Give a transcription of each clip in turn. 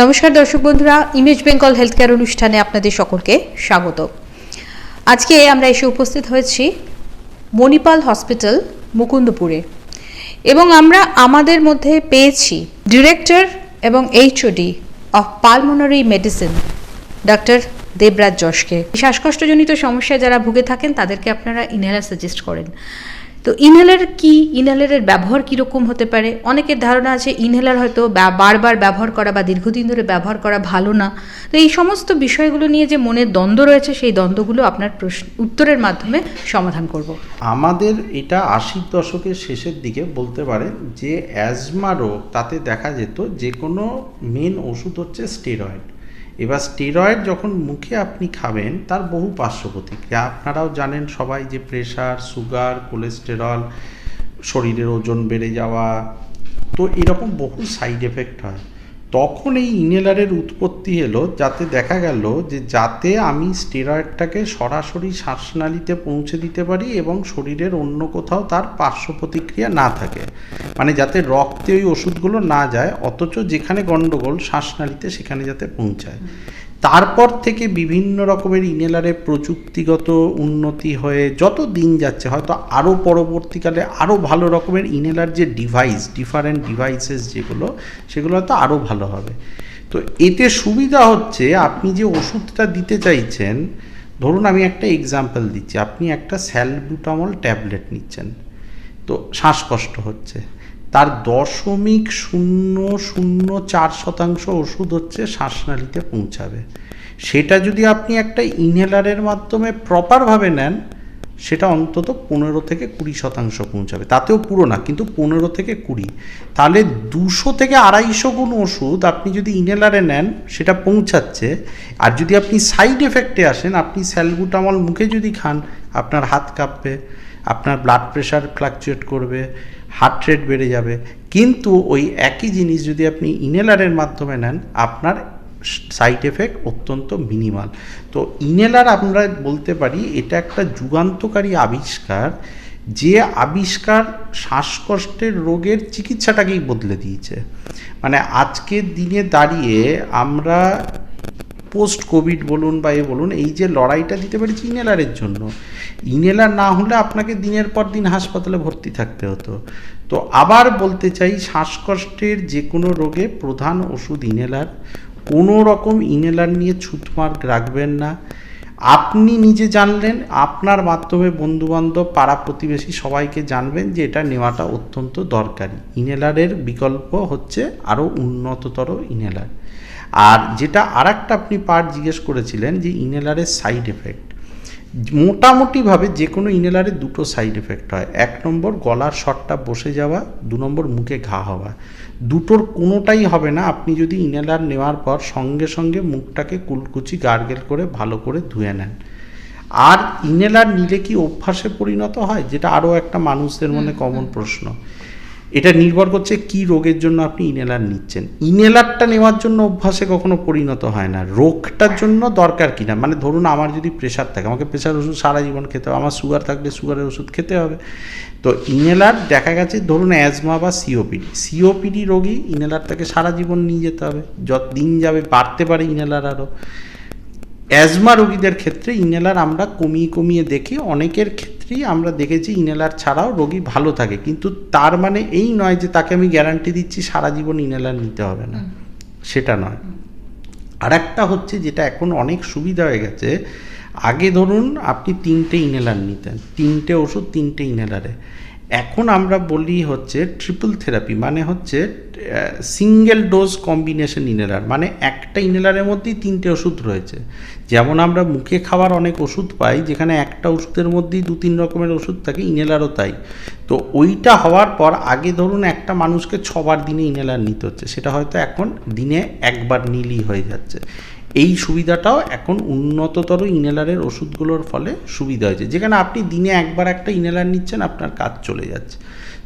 নমস্কার দর্শক বন্ধুরা ইমেজ বেঙ্গল হেলথ কেয়ার অনুষ্ঠানে আপনাদের সকলকে স্বাগত। আজকে আমরা এসে উপস্থিত হয়েছি মণিপাল হসপিটাল, মুকুন্দপুরে। এবং আমরা আমাদের মধ্যে পেয়েছি ডিরেক্টর এবং HOD of pulmonary medicine doctor Debraj যশকে শ্বাসকষ্টজনিত সমস্যায় যারা ভুগে থাকেন, তাদেরকে আপনারা ইনহেলার সাজেস্ট করেন। তো ইনহেলার কি? ইনহেলারের ব্যবহার কীরকম হতে পারে? অনেকের ধারণা আছে ইনহেলার হয়তো বারবার ব্যবহার করা বা দীর্ঘদিন ধরে ব্যবহার করা ভালো না। তো এই সমস্ত বিষয়গুলো নিয়ে যে মনের দ্বন্দ্ব রয়েছে, সেই দ্বন্দ্বগুলো আপনার প্রশ্ন, উত্তরের মাধ্যমে সমাধান করব। আমাদের এটা আশির দশকের শেষের দিকে বলতে পারেন যে অ্যাজমা রোগ তাতে দেখা যেত যে কোনো মেন ওষুধ হচ্ছে স্টেরয়েড এবার স্টেরয়েড যখন মুখে আপনি খাবেন, তার বহু পার্শ্ব প্রতিক্রিয়া। আপনারাও জানেন সবাই যে প্রেশার সুগার কোলেস্টেরল শরীরের ওজন বেড়ে যাওয়া, তো এরকম বহু সাইড এফেক্ট হয়। তখন এই ইনহেলারের উৎপত্তি এলো যাতে দেখা গেল যে যাতে আমি স্টেরয়েডটাকে সরাসরি শ্বাসনালীতে পৌঁছে দিতে পারি এবং শরীরের অন্য কোথাও তার পার্শ্ব প্রতিক্রিয়া না থাকে। মানে যাতে রক্তে ওই ওষুধগুলো না যায়, অথচ যেখানে গণ্ডগোল শ্বাসনালীতে সেখানে যাতে পৌঁছায়। তারপর থেকে বিভিন্ন রকমের ইনহেলারে প্রযুক্তিগত উন্নতি হয়ে যত দিন যাচ্ছে, হয়তো আরও পরবর্তীকালে আরও ভালো রকমের ইনহেলার যে ডিভাইস ডিফারেন্ট ডিভাইসেস যেগুলো, সেগুলো হয়তো আরও ভালো হবে। তো এতে সুবিধা হচ্ছে আপনি যে ওষুধটা দিতে চাইছেন, ধরুন আমি একটা এক্সাম্পল দিচ্ছি, আপনি একটা স্যালবুটামল ট্যাবলেট নিচ্ছেন। তো শ্বাসকষ্ট হচ্ছে। তার দশমিক শূন্য শূন্য চার শতাংশ ওষুধ হচ্ছে শ্বাসনালীতে পৌঁছাবে। সেটা যদি আপনি একটা ইনহেলারের মাধ্যমে প্রপারভাবে নেন, সেটা অন্তত পনেরো থেকে কুড়ি শতাংশ পৌঁছাবে। তাতেও পুরো না, কিন্তু পনেরো থেকে কুড়ি। তাহলে দুশো থেকে আড়াইশো গুণ ওষুধ আপনি যদি ইনহেলারে নেন, সেটা পৌঁছাচ্ছে। আর যদি আপনি সাইড এফেক্টে আসেন, আপনি স্যালবুটামল মুখে যদি খান, আপনার হাত কাঁপবে, আপনার ব্লাড প্রেশার ফ্লাকচুয়েট করবে হার্ট রেট বেড়ে যাবে। কিন্তু ওই একই জিনিস যদি আপনি ইনহেলারের মাধ্যমে নেন, আপনার সাইড এফেক্ট অত্যন্ত মিনিমাল তো ইনহেলার আমরা বলতে পারি, এটা একটা যুগান্তকারী আবিষ্কার, যে আবিষ্কার শ্বাসকষ্টের রোগের চিকিৎসাটাকেই বদলে দিয়েছে। মানে আজকের দিনে দাঁড়িয়ে আমরা পোস্ট কোভিড বলুন বা এ বলুন, এই যে লড়াইটা দিতে পেরেছি ইনহেলারের জন্য, ইনহেলার না হলে আপনাকে দিনের পর দিন হাসপাতালে ভর্তি থাকতে হতো। তো আবার বলতে চাই, শ্বাসকষ্টের যে কোনো রোগে প্রধান ওষুধ ইনহেলার। কোনো রকম ইনহেলার নিয়ে ছুতমার্ক রাখবেন না। আপনি নিজে জানলেন, আপনার মাধ্যমে বন্ধুবান্ধব, পাড়া প্রতিবেশী সবাইকে জানবেন যে এটা নেওয়াটা অত্যন্ত দরকারি। ইনহেলারের বিকল্প হচ্ছে আরও উন্নততর ইনহেলার। আর যেটা আর একটা আপনি পার্ট জিজ্ঞেস করেছিলেন যে ইনহেলারের সাইড এফেক্ট মোটামুটিভাবে যে কোনো ইনহেলারের দুটো সাইড এফেক্ট হয়। এক নম্বর গলার শটটা বসে যাওয়া দু নম্বর মুখে ঘা হওয়া। দুটোর কোনোটাই হবে না। আপনি যদি ইনহেলার নেওয়ার পর সঙ্গে সঙ্গে মুখটাকে কুলকুচি গার্গেল করে ভালো করে ধুয়ে নেন। আর ইনহেলার নিলে কি অভ্যাসে পরিণত হয়? যেটা আরও একটা মানুষদের মনে কমন প্রশ্ন। এটা নির্ভর করছে কি রোগের জন্য আপনি ইনহেলার নিচ্ছেন। ইনহেলারটা নেওয়ার জন্য অভ্যাসে কখনো পরিণত হয় না। রোগটার জন্য দরকার কিনা মানে ধরুন আমার যদি প্রেশার থাকে, আমাকে প্রেশার ওষুধ সারা জীবন খেতে হবে, আমার সুগার থাকলে সুগারের ওষুধ খেতে হবে। তো ইনহেলার দেখা গেছে, ধরুন অ্যাজমা বা সিওপিডি সিওপিডি রোগী ইনহেলারটাকে সারা জীবন নিয়ে যেতে হবে। যত দিন যাবে বাড়তে পারে ইনহেলার আরও অ্যাজমা রোগীদের ক্ষেত্রে ইনহেলার আমরা কমিয়ে কমিয়ে দেখি অনেকের ক্ষেত্রেই আমরা দেখেছি ইনেলার ছাড়াও রোগী ভালো থাকে, কিন্তু তার মানে এই নয় যে তাকে আমি গ্যারান্টি দিচ্ছি সারা জীবন ইনহেলার নিতে হবে না। সেটা নয়। আর একটা হচ্ছে যেটা এখন অনেক সুবিধা হয়ে গেছে, আগে ধরুন আপনি তিনটে ইনেলার নিতেন, তিনটে ওষুধ, তিনটে ইনহেলারে এখন আমরা বলি হচ্ছে ট্রিপল থেরাপি মানে হচ্ছে সিঙ্গেল ডোজ কম্বিনেশন ইনহেলার মানে একটা ইনহেলারের মধ্যেই তিনটে ওষুধ রয়েছে। যেমন আমরা মুখে খাওয়ার অনেক ওষুধ পাই, যেখানে একটা ওষুধের মধ্যেই দু তিন রকমের ওষুধ থাকে ইনহেলারও তাই। তো ওইটা হওয়ার পর আগে ধরুন একটা মানুষকে ছবার দিনে ইনহেলার নিতে হচ্ছে, সেটা হয়তো এখন দিনে একবার নিলেই হয়ে যাচ্ছে। এই সুবিধাটাও এখন উন্নততর ইনহেলারের ওষুধগুলোর ফলে সুবিধা হয়েছে। যেখানে আপনি দিনে একবার একটা ইনহেলার নিচ্ছেন, আপনার কাজ চলে যাচ্ছে।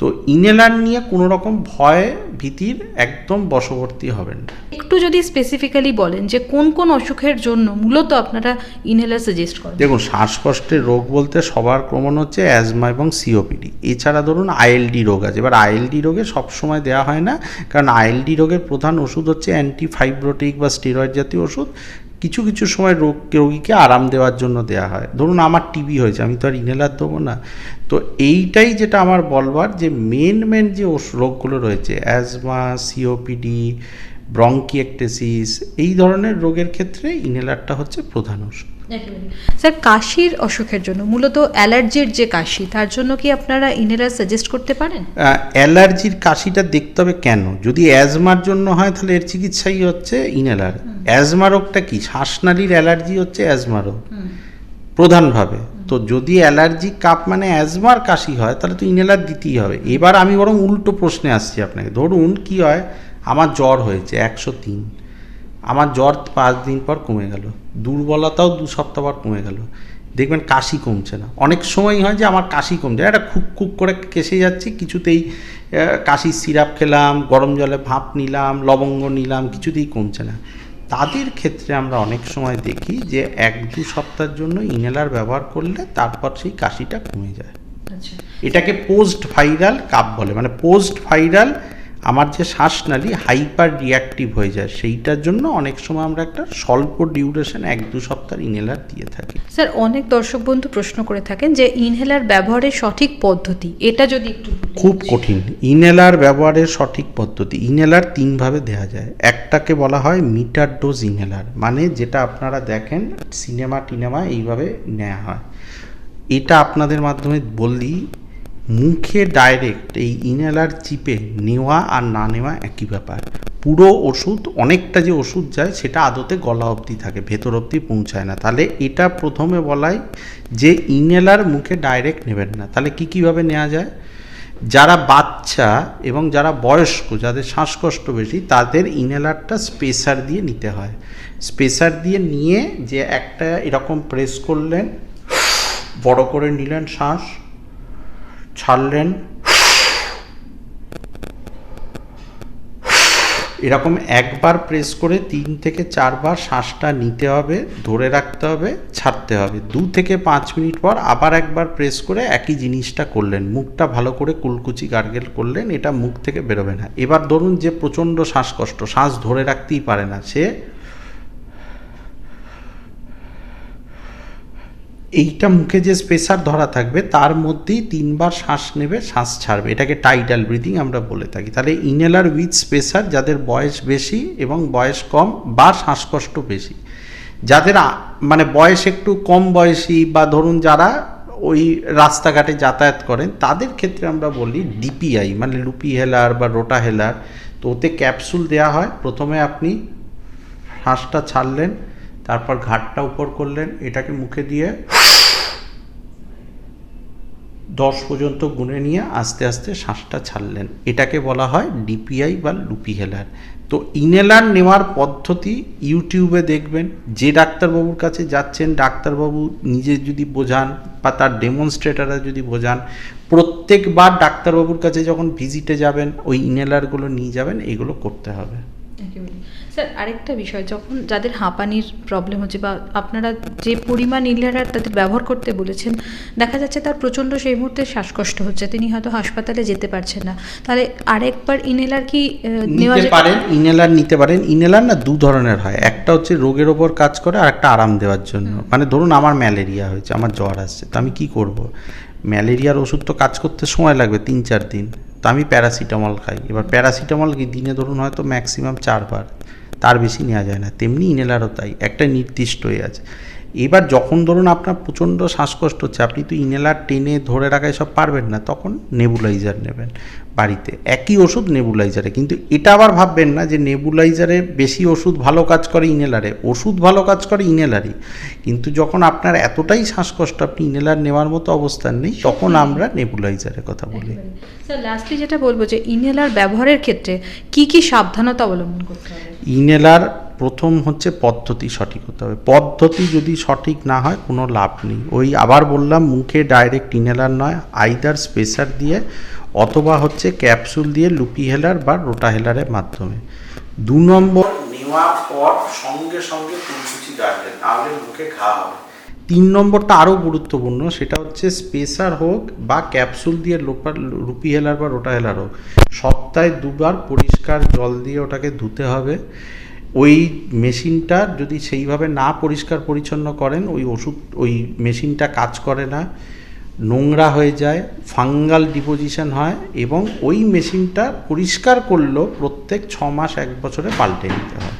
তো ইনহেলার নিয়ে কোনো রকম ভয় ভীতির একদম বশবর্তী হবেন না। একটু যদি স্পেসিফিক্যালি বলেন যে কোন কোন অসুখের জন্য মূলত আপনারা ইনহেলার সাজেস্ট করেন? দেখুন শ্বাসকষ্টের রোগ বলতে সবার ক্রমণ হচ্ছে অ্যাজমা এবং সিওপিডি এছাড়া ধরুন আইএলডি রোগ আছে। এবার আইএলডি রোগে সবসময় দেওয়া হয় না কারণ আইএলডি রোগের প্রধান ওষুধ হচ্ছে অ্যান্টিফাইব্রোটিক বা স্টেরয়েড জাতীয় ওষুধ। কিছু কিছু সময় রোগ, রোগীকে আরাম দেওয়ার জন্য দেওয়া হয়। ধরুন আমার টিবি হয়েছে, আমি তো আর ইনহেলার দেবো না। তো এইটাই যেটা আমার বলবার যে মেন মেন যে রোগগুলো রয়েছে অ্যাজমা সিওপিডি ব্রঙ্কিয়েকটেসিস এই ধরনের রোগের ক্ষেত্রে ইনহেলারটা হচ্ছে প্রধান ওষুধ। স্যার কাশির অসুখের জন্য মূলত অ্যালার্জির যে কাশি তার জন্য কি আপনারা ইনহেলার সাজেস্ট করতে পারেন? অ্যালার্জির কাশিটা দেখতে হবে কেন? যদি অ্যাজমার জন্য হয় তাহলে এর চিকিৎসাই হচ্ছে ইনহেলার অ্যাজমা রোগটা কি? শ্বাসনালীর অ্যালার্জি হচ্ছে অ্যাজমা রোগ। প্রধানভাবে। তো যদি অ্যালার্জি কাপ মানে অ্যাজমার কাশি হয় তাহলে তো ইনহেলার দিতেই হবে। এবার আমি বরং উল্টো প্রশ্নে আসছি আপনাকে। ধরুন কি হয় আমার জ্বর হয়েছে একশো তিন। আমার জ্বর পাঁচ দিন পর কমে গেল। দুর্বলতাও দু সপ্তাহ পর কমে গেল। দেখবেন কাশি কমছে না। অনেক সময় হয় যে আমার কাশি কমছে। একটা খুক খুক করে কেসে যাচ্ছি কিছুতেই কাশির সিরাপ খেলাম গরম জলে ভাপ নিলাম লবঙ্গ নিলাম কিছুতেই কমছে না। তাদের ক্ষেত্রে আমরা অনেক সময় দেখি যে এক দু সপ্তাহের জন্য ইনহেলার ব্যবহার করলে তারপর সেই কাশিটা কমে যায়। আচ্ছা। এটাকে পোস্ট ভাইরাল কাপ বলে। মানে পোস্ট ভাইরাল আমার যে শ্বাসনালী হাইপার রিয়াক্টিভ হয়ে যায় সেইটার জন্য অনেক সময় আমরা একটা স্বল্প ডিউরেশন এক দু সপ্তাহ ইনহেলার দিয়ে থাকি। স্যার অনেক দর্শক বন্ধু প্রশ্ন করে থাকেন যে ইনহেলার ব্যবহারের সঠিক পদ্ধতি এটা যদি একটু খুব কঠিন। ইনহেলার ব্যবহারের সঠিক পদ্ধতি ইনহেলার তিনভাবে দেওয়া যায়। একটাকে বলা হয় মিটার ডোজ ইনহেলার মানে যেটা আপনারা দেখেন সিনেমা টিনেমা এইভাবে নেওয়া হয়। এটা আপনাদের মাধ্যমে বললি মুখে ডাইরেক্ট এই ইনহেলার চিপে নেওয়া আর না নেওয়া একই ব্যাপার। পুরো ওষুধ, অনেকটা যে ওষুধ যায়, সেটা আদতে গলা অবধি থাকে, ভেতর অবধি পৌঁছায় না। তাহলে এটা প্রথমে বলাই যে ইনহেলার মুখে ডাইরেক্ট নেবেন না। তাহলে কী কীভাবে নেওয়া যায়? যারা বাচ্চা এবং যারা বয়স্ক, যাদের শ্বাসকষ্ট বেশি, তাদের ইনহেলারটা স্পেসার দিয়ে নিতে হয়। স্পেসার দিয়ে নিয়ে যে একটা এরকম প্রেস করলেন, বড় করে নিলেন শ্বাস ছাড়লেন। এরকম একবার প্রেস করে তিন থেকে চারবার শ্বাসটা নিতে হবে, ধরে রাখতে হবে, ছাড়তে হবে। দু থেকে পাঁচ মিনিট পর আবার একবার প্রেস করে একই জিনিসটা করলেন। মুখটা ভালো করে কুলকুচি গার্গেল করলেন, এটা মুখ থেকে বেরোবে না। এবার ধরুন যে প্রচণ্ড শ্বাসকষ্ট, শ্বাস ধরে রাখতেই পারে না। সে এইটা মুখে যে স্পেসার ধরা থাকবে, তার মধ্যেই তিনবার শ্বাস নেবে, শ্বাস ছাড়বে। এটাকে টাইটাল ব্রিদিং আমরা বলে থাকি। তাহলে ইনহেলার উইথ স্পেসার যাদের বয়স বেশি এবং বয়স কম বা শ্বাসকষ্ট বেশি, যাদের মানে বয়স একটু কম বয়সী বা ধরুন যারা ওই রাস্তাঘাটে যাতায়াত করেন, তাদের ক্ষেত্রে আমরা বলি ডিপিআই মানে লুপি হেলার বা রোটা হেলার। তো ওতে ক্যাপসুল দেওয়া হয়। প্রথমে আপনি শ্বাসটা ছাড়লেন, তারপর ঘাটটা উপর করলেন, এটাকে মুখে দিয়ে দশ পর্যন্ত গুনে নিয়ে আস্তে আস্তে শ্বাসটা ছাড়লেন। এটাকে বলা হয় ডিপিআই বা লুপি হেলার। তো ইনহেলার নেওয়ার পদ্ধতি ইউটিউবে দেখবেন। যে ডাক্তারবাবুর কাছে যাচ্ছেন, ডাক্তারবাবু নিজে যদি বোঝান বা তার ডেমনস্ট্রেটাররা যদি বোঝান, প্রত্যেকবার ডাক্তারবাবুর কাছে যখন ভিজিটে যাবেন, ওই ইনহেলারগুলো নিয়ে যাবেন, এগুলো করতে হবে। স্যার আরেকটা বিষয় যখন যাদের হাঁপানির প্রবলেম হচ্ছে বা আপনারা যে পরিমাণ ইনহেলার তাদের ব্যবহার করতে বলেছেন দেখা যাচ্ছে তার প্রচণ্ড সেই মুহূর্তে শ্বাসকষ্ট হচ্ছে তিনি হয়তো হাসপাতালে যেতে পারছেন না। তাহলে আরেকবার ইনহেলার কি নেওয়া নিতে যেতে পারেন ইনহেলার নিতে পারেন। ইনহেলার না দু ধরনের হয় একটা হচ্ছে রোগের ওপর কাজ করে আর একটা আরাম দেওয়ার জন্য। মানে ধরুন আমার ম্যালেরিয়া হয়েছে আমার জ্বর আসছে তো আমি কি করব? ম্যালেরিয়ার ওষুধ তো কাজ করতে সময় লাগবে তিন চার দিন তো আমি প্যারাসিটামল খাই। এবার প্যারাসিটামল কি দিনে ধরুন হয়তো ম্যাক্সিমাম চারবার। তার বেশি নেওয়া যায় না। তেমনি ইনহেলারও তাই। একটা নির্দিষ্ট আছে। এবার যখন ধরুন আপনার প্রচণ্ড শ্বাসকষ্ট হচ্ছে আপনি তো ইনহেলার টেনে ধরে রাখায় সব পারবেন না তখন নেবুলাইজার নেবেন বাড়িতে। একই ওষুধ নেবুলাইজারে কিন্তু এটা আবার ভাববেন না যে নেবুলাইজারে বেশি ওষুধ ভালো কাজ করে ইনহেলারে। ওষুধ ভালো কাজ করে ইনহেলারই। কিন্তু যখন আপনার এতটাই শ্বাসকষ্ট আপনি ইনহেলার নেওয়ার মতো অবস্থান নেই তখন আমরা নেবুলাইজারের কথা বলি। স্যার লাস্টলি যেটা বলব যে ইনহেলার ব্যবহারের ক্ষেত্রে কি কি সাবধানতা অবলম্বন করতে হবে? ইনহেলার প্রথম হচ্ছে পদ্ধতি সঠিক হতে হবে। পদ্ধতি যদি সঠিক না হয়, কোনো লাভ নেই। ওই আবার বললাম, মুখে ডাইরেক্ট ইনহেলার নয় আইদার স্পেসার দিয়ে অথবা হচ্ছে ক্যাপসুল দিয়ে লুপি হেলার বা রোটা হেলারের মাধ্যমে। দু নম্বর নেওয়ার পর সঙ্গে সঙ্গে কুলকুচি গার্ডেন নাহলে মুখে ঘা হবে। তিন নম্বরটা আরও গুরুত্বপূর্ণ, সেটা হচ্ছে স্পেসার হোক বা ক্যাপসুল দিয়ে লোপার রুপি হেলার বা রোটা হেলার হোক, সপ্তাহে দুবার পরিষ্কার জল দিয়ে ওটাকে ধুতে হবে। ওই মেশিনটা যদি সেইভাবে না পরিষ্কার পরিচ্ছন্ন করেন, ওই ওষুধ, ওই মেশিনটা কাজ করে না, নোংরা হয়ে যায়, ফাঙ্গাল ডিপোজিশন হয় এবং ওই মেশিনটা পরিষ্কার করলেও প্রত্যেক ছ মাস, এক বছরে পাল্টে নিতে হয়।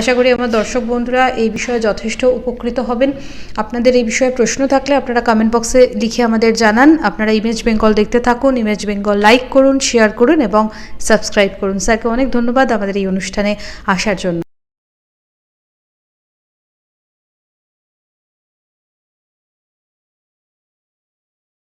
আশা করি আমার দর্শক বন্ধুরা এই বিষয়ে যথেষ্ট উপকৃত হবেন। আপনাদের এই বিষয়ে প্রশ্ন থাকলে আপনারা কমেন্ট বক্সে লিখে আমাদের জানান। আপনারা ইমেজ বেঙ্গল দেখতে থাকুন ইমেজ বেঙ্গল লাইক করুন শেয়ার করুন এবং সাবস্ক্রাইব করুন। স্যারকে অনেক ধন্যবাদ আমাদের এই অনুষ্ঠানে আসার জন্য।